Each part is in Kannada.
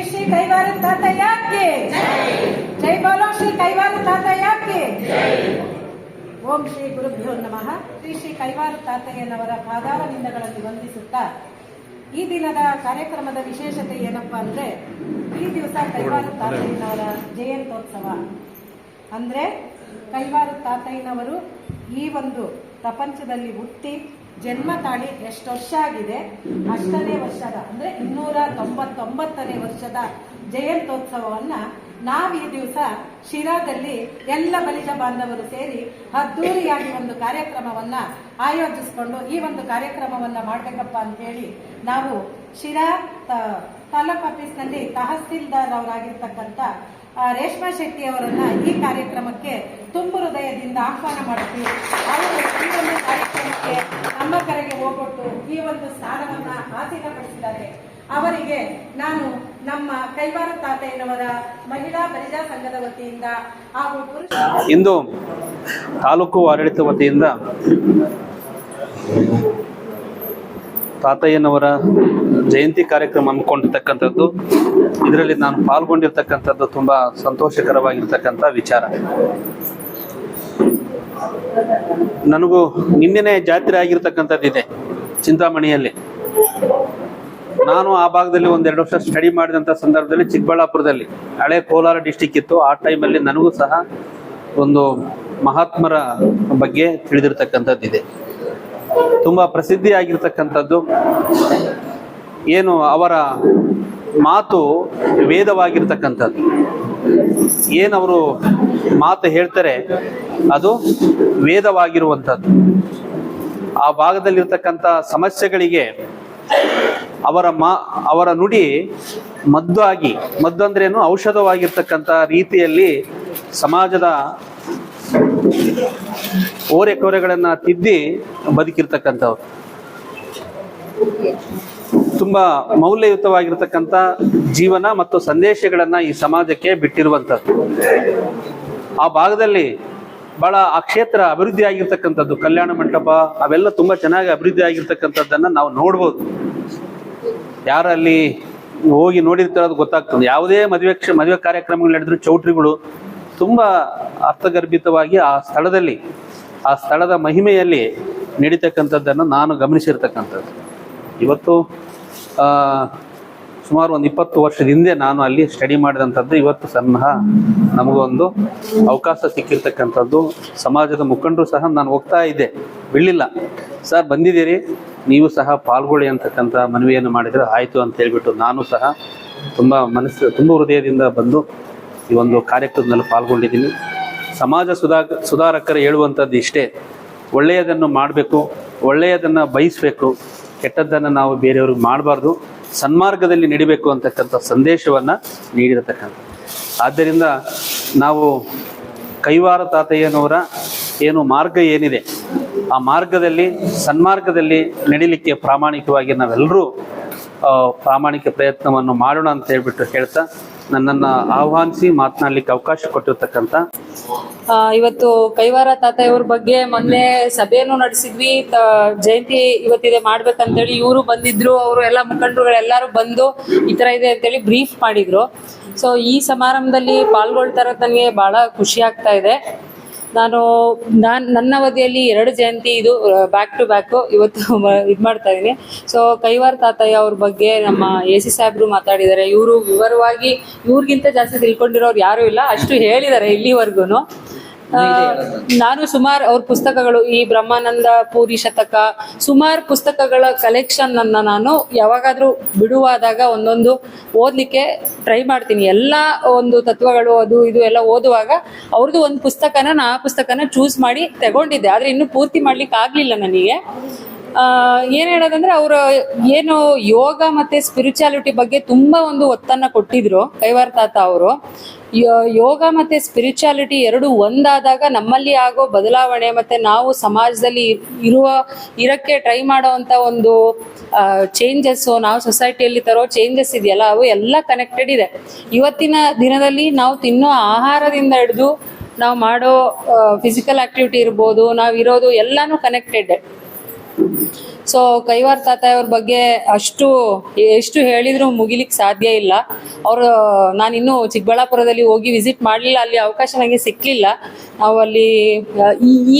ತಾತಯ್ಯ ಯಾಕೆ? ಜೈ ಬಾಲೋ ಶ್ರೀ ಕೈವಾರ ತಾತಯ್ಯ ಕಿ ಓಂ ಶ್ರೀ ಗುರುಭ್ಯೋ ನಮಃ. ಶ್ರೀ ಶ್ರೀ ಕೈವಾರ ತಾತಯ್ಯನವರ ಪಾದಾರವಿಂದಗಳಲ್ಲಿ ವಂದಿಸುತ್ತಾ, ಈ ದಿನದ ಕಾರ್ಯಕ್ರಮದ ವಿಶೇಷತೆ ಏನಪ್ಪಾ ಅಂದ್ರೆ, ಈ ದಿವಸ ಕೈವಾರ ತಾತಯ್ಯನವರ ಜಯಂತ್ಯೋತ್ಸವ. ಅಂದ್ರೆ ಕೈವಾರ ತಾತಯ್ಯನವರು ಈ ಒಂದು ಪ್ರಪಂಚದಲ್ಲಿ ಹುಟ್ಟಿ ಜನ್ಮ ತಾಳಿ ಎಷ್ಟು ವರ್ಷ ಆಗಿದೆ? ಅಷ್ಟನೇ ವರ್ಷದ, ಅಂದ್ರೆ ಇನ್ನೂರ ತೊಂಬತ್ತೊಂಬತ್ತನೇ ವರ್ಷದ ಜಯಂತ್ಯೋತ್ಸವವನ್ನ ನಾವು ಈ ದಿವಸ ಶಿರಾದಲ್ಲಿ ಎಲ್ಲ ಬಲಿಜ ಬಾಂಧವರು ಸೇರಿ ಅದ್ದೂರಿಯಾಗಿ ಒಂದು ಕಾರ್ಯಕ್ರಮವನ್ನ ಆಯೋಜಿಸಿಕೊಂಡು ಈ ಒಂದು ಕಾರ್ಯಕ್ರಮವನ್ನ ಮಾಡ್ಬೇಕಪ್ಪ ಅಂತ ಹೇಳಿ ನಾವು ಶಿರಾ ತಾಲೂಕ್ ಆಫೀಸ್ನಲ್ಲಿ ತಹಸೀಲ್ದಾರ್ ಅವರಾಗಿರ್ತಕ್ಕಂಥ ರೇಷ್ಮಾ ಶೆಟ್ಟಿ ಅವರನ್ನ ಈ ಕಾರ್ಯಕ್ರಮಕ್ಕೆ ತುಂಬು ಹೃದಯದಿಂದ ಆಹ್ವಾನ ಮಾಡ್ತೀವಿ ಅವರು ಈ ಒಂದು ಕಾರ್ಯಕ್ರಮಕ್ಕೆ ನಮ್ಮ ಕರೆಗೆ ಹೋಗ್ಬಿಟ್ಟು ಈ ಒಂದು ಸ್ಥಾನವನ್ನ ಆಸೀನಪಡಿಸಿದ್ದಾರೆ. ಅವರಿಗೆ ನಾನು ನಮ್ಮ ಕೈವಾರ ತಾತಯ್ಯನವರ ಮಹಿಳಾ ಬಲಿಜಾ ಸಂಘದ ವತಿಯಿಂದ ಹಾಗೂ ಪುರುಷ ಇಂದು ತಾಲೂಕು ಆಡಳಿತ ವತಿಯಿಂದ ತಾತಯ್ಯನವರ ಜಯಂತಿ ಕಾರ್ಯಕ್ರಮ ಹಮ್ಮಿಕೊಂಡಿರ್ತಕ್ಕಂಥದ್ದು ಇದರಲ್ಲಿ ನಾನು ಪಾಲ್ಗೊಂಡಿರ್ತಕ್ಕಂಥದ್ದು ತುಂಬ ಸಂತೋಷಕರವಾಗಿರ್ತಕ್ಕಂಥ ವಿಚಾರ. ನನಗೂ ನಿನ್ನೆ ಜಾತ್ರೆ ಆಗಿರ್ತಕ್ಕಂಥದ್ದು ಇದೆ ಚಿಂತಾಮಣಿಯಲ್ಲಿ. ನಾನು ಆ ಭಾಗದಲ್ಲಿ ಒಂದೆರಡು ವರ್ಷ ಸ್ಟಡಿ ಮಾಡಿದಂಥ ಸಂದರ್ಭದಲ್ಲಿ ಚಿಕ್ಕಬಳ್ಳಾಪುರದಲ್ಲಿ, ಹಳೆ ಕೋಲಾರ ಡಿಸ್ಟಿಕ್ ಇತ್ತು. ಆ ಟೈಮಲ್ಲಿ ನನಗೂ ಸಹ ಒಂದು ಮಹಾತ್ಮರ ಬಗ್ಗೆ ತಿಳಿದಿರ್ತಕ್ಕಂಥದ್ದಿದೆ. ತುಂಬ ಪ್ರಸಿದ್ಧಿಯಾಗಿರ್ತಕ್ಕಂಥದ್ದು. ಏನು ಅವರ ಮಾತು ವೇದವಾಗಿರ್ತಕ್ಕಂಥದ್ದು. ಏನವರು ಮಾತು ಹೇಳ್ತಾರೆ, ಅದು ವೇದವಾಗಿರುವಂಥದ್ದು. ಆ ಭಾಗದಲ್ಲಿರ್ತಕ್ಕಂಥ ಸಮಸ್ಯೆಗಳಿಗೆ ಅವರ ಮಾ, ಅವರ ನುಡಿ ಮದ್ದು ಆಗಿ, ಮದ್ದು ಅಂದ್ರೇನು ಔಷಧವಾಗಿರ್ತಕ್ಕಂಥ ರೀತಿಯಲ್ಲಿ ಸಮಾಜದ ಓರೆ ಕೋರೆಗಳನ್ನ ತಿದ್ದಿ ಬದುಕಿರ್ತಕ್ಕಂಥವ್ರು. ತುಂಬಾ ಮೌಲ್ಯಯುತವಾಗಿರ್ತಕ್ಕಂಥ ಜೀವನ ಮತ್ತು ಸಂದೇಶಗಳನ್ನ ಈ ಸಮಾಜಕ್ಕೆ ಬಿಟ್ಟಿರುವಂಥದ್ದು. ಆ ಭಾಗದಲ್ಲಿ ಬಹಳ ಆ ಕ್ಷೇತ್ರ ಅಭಿವೃದ್ಧಿ ಆಗಿರ್ತಕ್ಕಂಥದ್ದು, ಕಲ್ಯಾಣ ಮಂಟಪ, ಅವೆಲ್ಲ ತುಂಬಾ ಚೆನ್ನಾಗಿ ಅಭಿವೃದ್ಧಿ ಆಗಿರ್ತಕ್ಕಂಥದ್ದನ್ನ ನಾವು ನೋಡ್ಬೋದು. ಯಾರಲ್ಲಿ ಹೋಗಿ ನೋಡಿರ್ತಾರೋದು ಗೊತ್ತಾಗ್ತದೆ. ಯಾವುದೇ ಮದುವೆ ಮದುವೆ ಕಾರ್ಯಕ್ರಮಗಳು ನಡೆದ್ರು ಚೌಟ್ರಿಗಳು ತುಂಬಾ ಅರ್ಥಗರ್ಭಿತವಾಗಿ ಆ ಸ್ಥಳದಲ್ಲಿ ಆ ಸ್ಥಳದ ಮಹಿಮೆಯಲ್ಲಿ ನಡೀತಕ್ಕಂಥದ್ದನ್ನು ನಾನು ಗಮನಿಸಿರ್ತಕ್ಕಂಥದ್ದು. ಇವತ್ತು ಸುಮಾರು ಒಂದು ಇಪ್ಪತ್ತು ವರ್ಷದ ಹಿಂದೆ ನಾನು ಅಲ್ಲಿ ಸ್ಟಡಿ ಮಾಡಿದಂಥದ್ದು, ಇವತ್ತು ಸಹ ನಮಗೊಂದು ಅವಕಾಶ ಸಿಕ್ಕಿರ್ತಕ್ಕಂಥದ್ದು. ಸಮಾಜದ ಮುಖಂಡರು ಸಹ ನಾನು ಹೋಗ್ತಾ ಇದ್ದೆ. ಬಿಡಲಿಲ್ಲ. ಸರ್, ಬಂದಿದ್ದೀರಿ. ನೀವು ಸಹ ಪಾಲ್ಗೊಳ್ಳಿ ಅಂತಕ್ಕಂಥ ಮನವಿಯನ್ನು ಮಾಡಿದರೆ. ಆಯಿತು ಅಂತ ಹೇಳ್ಬಿಟ್ಟು ನಾನು ಸಹ ತುಂಬ ಮನಸ್ಸು, ತುಂಬ ಹೃದಯದಿಂದ ಬಂದು ಈ ಒಂದು ಕಾರ್ಯಕ್ರಮದಲ್ಲಿ ಪಾಲ್ಗೊಂಡಿದ್ದೀನಿ. ಸಮಾಜ ಸುಧಾ ಸುಧಾರಕರು ಹೇಳುವಂಥದ್ದು ಇಷ್ಟೇ. ಒಳ್ಳೆಯದನ್ನು ಮಾಡಬೇಕು, ಒಳ್ಳೆಯದನ್ನು ಬಯಸಬೇಕು, ಕೆಟ್ಟದ್ದನ್ನು ನಾವು ಬೇರೆಯವ್ರಿಗೆ ಮಾಡಬಾರ್ದು, ಸನ್ಮಾರ್ಗದಲ್ಲಿ ನಡಿಬೇಕು ಅಂತಕ್ಕಂಥ ಸಂದೇಶವನ್ನು ನೀಡಿರತಕ್ಕಂಥ. ಆದ್ದರಿಂದ ನಾವು ಕೈವಾರ ತಾತಯ್ಯನವರ ಏನು ಮಾರ್ಗ ಏನಿದೆ, ಆ ಮಾರ್ಗದಲ್ಲಿ, ಸನ್ಮಾರ್ಗದಲ್ಲಿ ನಡಿಲಿಕ್ಕೆ ಪ್ರಾಮಾಣಿಕವಾಗಿ ನಾವೆಲ್ಲರೂ ಪ್ರಾಮಾಣಿಕ ಪ್ರಯತ್ನವನ್ನು ಮಾಡೋಣ ಅಂತ ಹೇಳ್ಬಿಟ್ಟು ಹೇಳ್ತಾ ನನ್ನನ್ನು ಆಹ್ವಾನಿಸಿ ಮಾತನಾಡಲಿಕ್ಕೆ ಅವಕಾಶ ಕೊಟ್ಟಿರ್ತಕ್ಕಂತ ಇವತ್ತು ಕೈವಾರ ತಾತಯ್ಯವ್ರ ಬಗ್ಗೆ ಮೊನ್ನೆ ಸಭೆಯನ್ನು ನಡೆಸಿದ್ವಿ. ಜಯಂತಿ ಇವತ್ತಿದೆ ಮಾಡ್ಬೇಕಂತೇಳಿ ಇವರು ಬಂದಿದ್ರು, ಅವರು ಎಲ್ಲ ಮುಖಂಡರುಗಳೆಲ್ಲರೂ ಬಂದು ಈ ತರ ಇದೆ ಅಂತೇಳಿ ಬ್ರೀಫ್ ಮಾಡಿದ್ರು. ಸೊ ಈ ಸಮಾರಂಭದಲ್ಲಿ ಪಾಲ್ಗೊಳ್ತಾರ ನನಗೆ ಬಹಳ ಖುಷಿ ಆಗ್ತಾ ಇದೆ. ನಾನು, ನಾನ್, ನನ್ನ ಅವಧಿಯಲ್ಲಿ ಎರಡು ಜಯಂತಿ ಇದು ಬ್ಯಾಕ್ ಟು ಬ್ಯಾಕ್ ಇವತ್ತು ಇದು ಮಾಡ್ತಾ ಇದ್ದೀನಿ ಸೊ ಕೈವಾರ ತಾತಯ್ಯ ಅವ್ರ ಬಗ್ಗೆ ನಮ್ಮ ಎ ಸಿ ಸಾಹೇಬ್ರು ಮಾತಾಡಿದ್ದಾರೆ. ಇವರು ವಿವರವಾಗಿ ಇವ್ರಿಗಿಂತ ಜಾಸ್ತಿ ತಿಳ್ಕೊಂಡಿರೋರು ಯಾರು ಇಲ್ಲ. ಅಷ್ಟು ಹೇಳಿದ್ದಾರೆ ಇಲ್ಲಿವರೆಗೂ ನಾನು ಸುಮಾರು ಅವ್ರ ಪುಸ್ತಕಗಳು ಈ ಬ್ರಹ್ಮಾನಂದ ಪೂರಿ ಶತಕ, ಸುಮಾರು ಪುಸ್ತಕಗಳ ಕಲೆಕ್ಷನ್ ಅನ್ನ ನಾನು ಯಾವಾಗಾದ್ರೂ ಬಿಡುವಾದಾಗ ಒಂದೊಂದು ಓದ್ಲಿಕ್ಕೆ ಟ್ರೈ ಮಾಡ್ತೀನಿ. ಎಲ್ಲ ಒಂದು ತತ್ವಗಳು, ಅದು ಇದು ಎಲ್ಲ ಓದುವಾಗ ಅವ್ರದ್ದು ಒಂದು ಪುಸ್ತಕನ ನಾ ಪುಸ್ತಕನ ಚೂಸ್ ಮಾಡಿ ತಗೊಂಡಿದ್ದೆ. ಆದ್ರೆ ಇನ್ನು ಪೂರ್ತಿ ಮಾಡ್ಲಿಕ್ಕೆ ಆಗ್ಲಿಲ್ಲ ನನಗೆ. ಏನ್ ಹೇಳೋದಂದ್ರೆ ಅವರು ಏನು ಯೋಗ ಮತ್ತೆ ಸ್ಪಿರಿಚುಯಾಲಿಟಿ ಬಗ್ಗೆ ತುಂಬಾ ಒಂದು ಒತ್ತನ್ನ ಕೊಟ್ಟಿದ್ರು ಕೈವಾರ ತಾತ ಅವರು. ಯೋಗ ಮತ್ತೆ ಸ್ಪಿರಿಚುಯಾಲಿಟಿ ಎರಡು ಒಂದಾದಾಗ ನಮ್ಮಲ್ಲಿ ಆಗೋ ಬದಲಾವಣೆ ಮತ್ತೆ ನಾವು ಸಮಾಜದಲ್ಲಿ ಇರುವ, ಇರಕ್ಕೆ ಟ್ರೈ ಮಾಡೋವಂಥ ಒಂದು ಚೇಂಜಸ್ ನಾವು ಸೊಸೈಟಿಯಲ್ಲಿ ತರೋ ಚೇಂಜಸ್ ಇದೆಯಲ್ಲ, ಅವು ಎಲ್ಲ ಕನೆಕ್ಟೆಡ್ ಇದೆ. ಇವತ್ತಿನ ದಿನದಲ್ಲಿ ನಾವು ತಿನ್ನೋ ಆಹಾರದಿಂದ ಹಿಡಿದು ನಾವು ಮಾಡೋ ಫಿಸಿಕಲ್ ಆಕ್ಟಿವಿಟಿ ಇರ್ಬೋದು, ನಾವು ಇರೋದು ಎಲ್ಲಾನು ಕನೆಕ್ಟೆಡ್ ಸೊ ಕೈವಾರ್ ತಾತ ಅವ್ರ ಬಗ್ಗೆ ಅಷ್ಟು, ಎಷ್ಟು ಹೇಳಿದ್ರು ಮುಗಿಲಿಕ್ಕೆ ಸಾಧ್ಯ ಇಲ್ಲ. ಅವರು ನಾನಿನ್ನು ಚಿಕ್ಕಬಳ್ಳಾಪುರದಲ್ಲಿ ಹೋಗಿ ವಿಸಿಟ್ ಮಾಡಲಿಲ್ಲ. ಅಲ್ಲಿ ಅವಕಾಶ ನನಗೆ ಸಿಕ್ಕಲಿಲ್ಲ ನಾವು ಅಲ್ಲಿ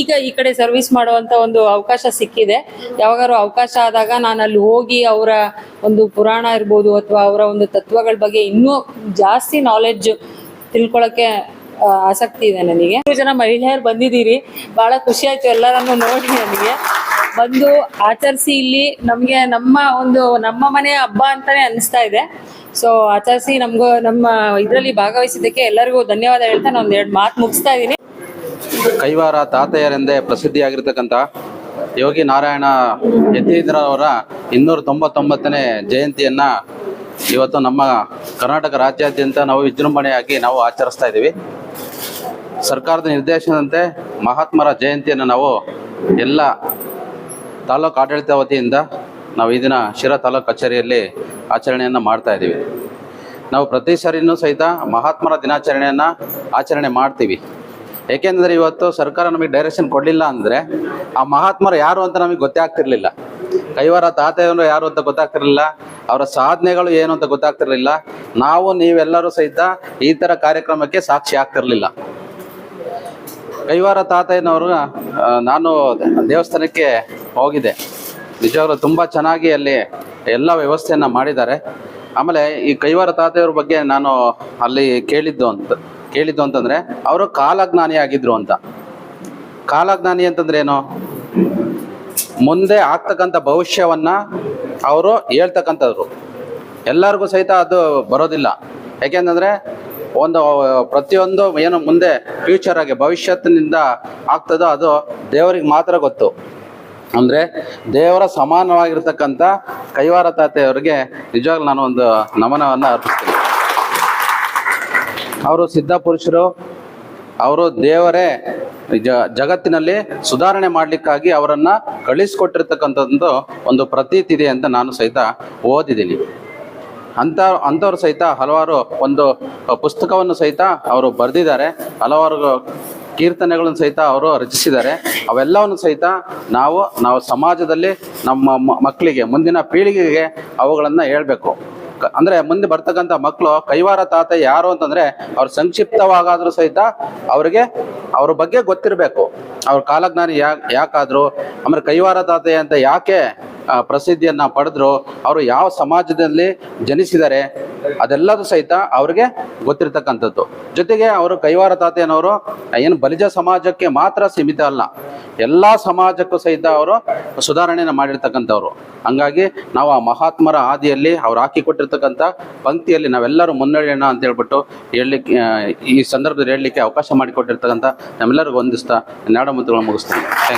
ಈಗ ಈ ಕಡೆ ಸರ್ವಿಸ್ ಮಾಡುವಂತ ಒಂದು ಅವಕಾಶ ಸಿಕ್ಕಿದೆ. ಯಾವಾಗಾರು ಅವಕಾಶ ಆದಾಗ ನಾನು ಅಲ್ಲಿ ಹೋಗಿ ಅವರ ಒಂದು ಪುರಾಣ ಇರ್ಬೋದು ಅಥವಾ ಅವರ ಒಂದು ತತ್ವಗಳ ಬಗ್ಗೆ ಇನ್ನೂ ಜಾಸ್ತಿ ನಾಲೆಡ್ಜ್ ತಿಳ್ಕೊಳಕ್ಕೆ ಆಸಕ್ತಿ ಇದೆ ನನಗೆ. ಜನ ಮಹಿಳೆಯರು ಬಂದಿದ್ದೀರಿ. ಬಹಳ ಖುಷಿ ಆಯ್ತು ಎಲ್ಲರನ್ನು ನೋಡಿ ನನಗೆ. ಬಂದು ಆಚರಿಸಿ ಇಲ್ಲಿ ನಮಗೆ ನಮ್ಮ ಒಂದು ನಮ್ಮ ಮನೆ ಹಬ್ಬ ಅಂತಾನೆ ಅನಿಸ್ತಾ ಇದೆ. ಸೊ ಆಚರಿಸಿ ನಮ್ಗೂ ನಮ್ಮ ಇದರಲ್ಲಿ ಭಾಗವಹಿಸಿದ್ದಕ್ಕೆ ಎಲ್ಲರಿಗೂ ಧನ್ಯವಾದ ಹೇಳ್ತಾ ನಾನು ಎರಡು ಮಾತು ಮುಗಿಸ್ತಾ ಇದ್ದೀನಿ ಕೈವಾರ ತಾತೆಯರೆಂದೇ ಪ್ರಸಿದ್ಧಿಯಾಗಿರ್ತಕ್ಕಂಥ ಯೋಗಿ ನಾರಾಯಣ ಯತೀಂದ್ರವರ ಇನ್ನೂರ ತೊಂಬತ್ತೊಂಬತ್ತನೇ ಜಯಂತಿಯನ್ನ ಇವತ್ತು ನಮ್ಮ ಕರ್ನಾಟಕ ರಾಜ್ಯಾದ್ಯಂತ ನಾವು ವಿಜೃಂಭಣೆಯಾಗಿ ನಾವು ಆಚರಿಸ್ತಾ ಇದ್ದೀವಿ. ಸರ್ಕಾರದ ನಿರ್ದೇಶನದಂತೆ ಮಹಾತ್ಮರ ಜಯಂತಿಯನ್ನು ನಾವು ಎಲ್ಲ ತಾಲೂಕು ಆಡಳಿತ ವತಿಯಿಂದ ನಾವು ಈ ದಿನ ಶಿರಾ ತಾಲೂಕು ಕಚೇರಿಯಲ್ಲಿ ಆಚರಣೆಯನ್ನು ಮಾಡ್ತಾ ಇದ್ದೀವಿ ನಾವು ಪ್ರತಿ ಸಾರಿನೂ ಸಹಿತ ಮಹಾತ್ಮರ ದಿನಾಚರಣೆಯನ್ನು ಆಚರಣೆ ಮಾಡ್ತೀವಿ. ಏಕೆಂದರೆ ಇವತ್ತು ಸರ್ಕಾರ ನಮಗೆ ಡೈರೆಕ್ಷನ್ ಕೊಡಲಿಲ್ಲ ಅಂದರೆ ಆ ಮಹಾತ್ಮರು ಯಾರು ಅಂತ ನಮಗೆ ಗೊತ್ತೇ ಆಗ್ತಿರಲಿಲ್ಲ ಕೈವಾರ ತಾತೆಯವರು ಯಾರು ಅಂತ ಗೊತ್ತಾಗ್ತಿರಲಿಲ್ಲ, ಅವರ ಸಾಧನೆಗಳು ಏನು ಅಂತ ಗೊತ್ತಾಗ್ತಿರಲಿಲ್ಲ. ನಾವು ನೀವೆಲ್ಲರೂ ಸಹಿತ ಈ ಥರ ಕಾರ್ಯಕ್ರಮಕ್ಕೆ ಸಾಕ್ಷಿ ಆಗ್ತಿರಲಿಲ್ಲ. ಕೈವಾರ ತಾತಯ್ಯನವರು ನಾನು ದೇವಸ್ಥಾನಕ್ಕೆ ಹೋಗಿದ್ದೆ ನಿಜವಾಗ್ಲೂ ತುಂಬ ಚೆನ್ನಾಗಿ ಅಲ್ಲಿ ಎಲ್ಲ ವ್ಯವಸ್ಥೆಯನ್ನು ಮಾಡಿದ್ದಾರೆ. ಆಮೇಲೆ ಈ ಕೈವಾರ ತಾತೆಯವ್ರ ಬಗ್ಗೆ ನಾನು ಅಲ್ಲಿ ಕೇಳಿದ್ದು ಅಂತ, ಕೇಳಿದ್ದು ಅಂತಂದರೆ, ಅವರು ಕಾಲಜ್ಞಾನಿ ಆಗಿದ್ರು ಅಂತ. ಕಾಲಜ್ಞಾನಿ ಅಂತಂದ್ರೆ ಏನು? ಮುಂದೆ ಆಗ್ತಕ್ಕಂಥ ಭವಿಷ್ಯವನ್ನ ಅವರು ಹೇಳ್ತಕ್ಕಂಥವ್ರು. ಎಲ್ಲರಿಗೂ ಸಹಿತ ಅದು ಬರೋದಿಲ್ಲ. ಯಾಕೆಂತಂದ್ರೆ, ಒಂದು ಪ್ರತಿಯೊಂದು ಏನು ಮುಂದೆ ಫ್ಯೂಚರ್ ಆಗಿ ಭವಿಷ್ಯತ್ತಿನಿಂದ ಆಗ್ತದೋ ಅದು ದೇವರಿಗೆ ಮಾತ್ರ ಗೊತ್ತು. ಅಂದರೆ ದೇವರ ಸಮಾನವಾಗಿರ್ತಕ್ಕಂಥ ಕೈವಾರ ತಾತೆಯವರಿಗೆ ನಿಜವಾಗ್ಲೂ ನಾನು ಒಂದು ನಮನವನ್ನು ಅರ್ಪಿಸ್ತೀನಿ. ಅವರು ಸಿದ್ಧ ಪುರುಷರು, ಅವರು ದೇವರೇ ಜ, ಜಗತ್ತಿನಲ್ಲಿ ಸುಧಾರಣೆ ಮಾಡಲಿಕ್ಕಾಗಿ ಅವರನ್ನು ಕಳಿಸ್ಕೊಟ್ಟಿರ್ತಕ್ಕಂಥದ್ದು ಒಂದು ಪ್ರತೀತಿ ಇದೆ ಅಂತ ನಾನು ಸಹಿತ ಓದಿದ್ದೀನಿ. ಅಂತ, ಅಂಥವ್ರು ಸಹಿತ ಹಲವಾರು ಒಂದು ಪುಸ್ತಕವನ್ನು ಸಹಿತ ಅವರು ಬರೆದಿದ್ದಾರೆ. ಹಲವಾರು ಕೀರ್ತನೆಗಳನ್ನು ಸಹಿತ ಅವರು ರಚಿಸಿದ್ದಾರೆ. ಅವೆಲ್ಲವನ್ನು ಸಹಿತ ನಾವು ನಾವು ಸಮಾಜದಲ್ಲಿ ನಮ್ಮ ಮಕ್ಕಳಿಗೆ, ಮುಂದಿನ ಪೀಳಿಗೆಗೆ ಅವುಗಳನ್ನು ಹೇಳಬೇಕು. ಅಂದ್ರೆ ಮುಂದೆ ಬರ್ತಕ್ಕಂಥ ಮಕ್ಕಳು ಕೈವಾರ ತಾತ ಯಾರು ಅಂತಂದ್ರೆ ಅವ್ರು ಸಂಕ್ಷಿಪ್ತವಾಗಾದ್ರೂ ಸಹಿತ ಅವ್ರಿಗೆ, ಅವ್ರ ಬಗ್ಗೆ ಗೊತ್ತಿರಬೇಕು. ಅವ್ರ ಕಾಲಜ್ಞಾನಿ ಯಾಕೆ ಯಾಕಾದ್ರು, ಆಮೇಲೆ ಕೈವಾರ ತಾತೆ ಅಂತ ಯಾಕೆ ಪ್ರಸಿದ್ಧಿಯನ್ನ ಪಡೆದ್ರು, ಅವರು ಯಾವ ಸಮಾಜದಲ್ಲಿ ಜನಿಸಿದ್ದಾರೆ ಅದೆಲ್ಲದೂ ಸಹಿತ ಅವ್ರಿಗೆ ಗೊತ್ತಿರ್ತಕ್ಕಂಥದ್ದು. ಜೊತೆಗೆ ಅವರು ಕೈವಾರ ತಾತೆಯನವರು ಏನು ಬಲಿಜ ಸಮಾಜಕ್ಕೆ ಮಾತ್ರ ಸೀಮಿತ ಅಲ್ಲ, ಎಲ್ಲ ಸಮಾಜಕ್ಕೂ ಸಹಿತ ಅವರು ಸುಧಾರಣೆಯನ್ನು ಮಾಡಿರ್ತಕ್ಕಂಥವ್ರು. ಹಂಗಾಗಿ ನಾವು ಆ ಮಹಾತ್ಮರ ಹಾದಿಯಲ್ಲಿ ಅವ್ರು ಹಾಕಿಕೊಟ್ಟಿರ್ತಕ್ಕಂಥ ಪಂಕ್ತಿಯಲ್ಲಿ ನಾವೆಲ್ಲರೂ ಮುನ್ನಡೆಯೋಣ ಅಂತ ಹೇಳ್ಬಿಟ್ಟು ಹೇಳಲಿಕ್ಕೆ ಈ ಸಂದರ್ಭದಲ್ಲಿ ಹೇಳಲಿಕ್ಕೆ ಅವಕಾಶ ಮಾಡಿಕೊಟ್ಟಿರ್ತಕ್ಕಂಥ ನಮ್ಮೆಲ್ಲರಿಗೂ ವಂದಿಸ್ತಾ ನಾಡಮಂತ್ರಗಳು ಮುಗಿಸ್ತೀನಿ.